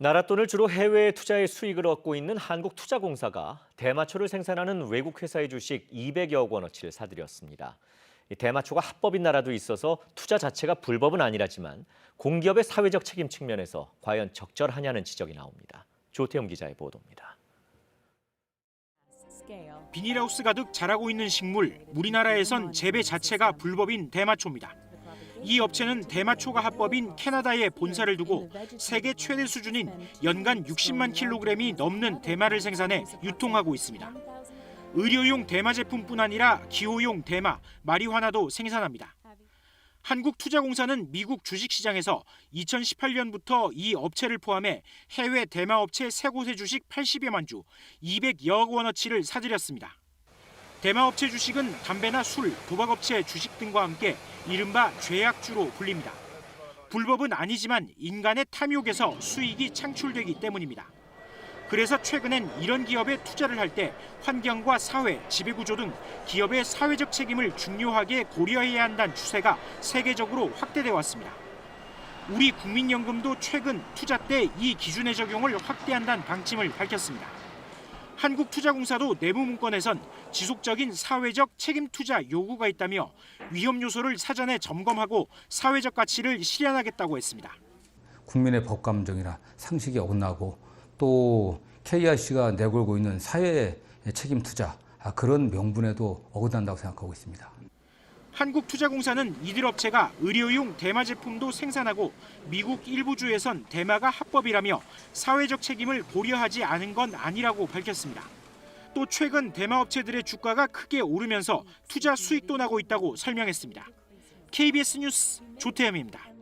나라 돈을 주로 해외 투자에 수익을 얻고 있는 한국투자공사가 대마초를 생산하는 외국 회사의 주식 200여 원어치를 사들였습니다. 이 대마초가 합법인 나라도 있어서 투자 자체가 불법은 아니라지만 공기업의 사회적 책임 측면에서 과연 적절하냐는 지적이 나옵니다. 조태영 기자의 보도입니다. 비닐하우스 가득 자라고 있는 식물, 우리나라에선 재배 자체가 불법인 대마초입니다. 이 업체는 대마초가 합법인 캐나다에 본사를 두고 세계 최대 수준인 연간 60만 킬로그램이 넘는 대마를 생산해 유통하고 있습니다. 의료용 대마 제품뿐 아니라 기호용 대마, 마리화나도 생산합니다. 한국투자공사는 미국 주식시장에서 2018년부터 이 업체를 포함해 해외 대마업체 세 곳의 주식 80여만 주, 200여억 원어치를 사들였습니다. 대마업체 주식은 담배나 술, 도박업체 주식 등과 함께 이른바 죄악주로 불립니다. 불법은 아니지만 인간의 탐욕에서 수익이 창출되기 때문입니다. 그래서 최근엔 이런 기업에 투자를 할 때 환경과 사회, 지배구조 등 기업의 사회적 책임을 중요하게 고려해야 한다는 추세가 세계적으로 확대돼 왔습니다. 우리 국민연금도 최근 투자 때 이 기준의 적용을 확대한다는 방침을 밝혔습니다. 한국투자공사도 내부 문건에선 지속적인 사회적 책임 투자 요구가 있다며 위험 요소를 사전에 점검하고 사회적 가치를 실현하겠다고 했습니다. 국민의 법 감정이나 상식이 어긋나고 또 KRC가 내걸고 있는 사회 책임 투자 아, 그런 명분에도 어긋난다고 생각하고 있습니다. 한국투자공사는 이들 업체가 의료용 대마 제품도 생산하고 미국 일부 주에선 대마가 합법이라며 사회적 책임을 고려하지 않은 건 아니라고 밝혔습니다. 또 최근 대마 업체들의 주가가 크게 오르면서 투자 수익도 나고 있다고 설명했습니다. KBS 뉴스 조태현입니다.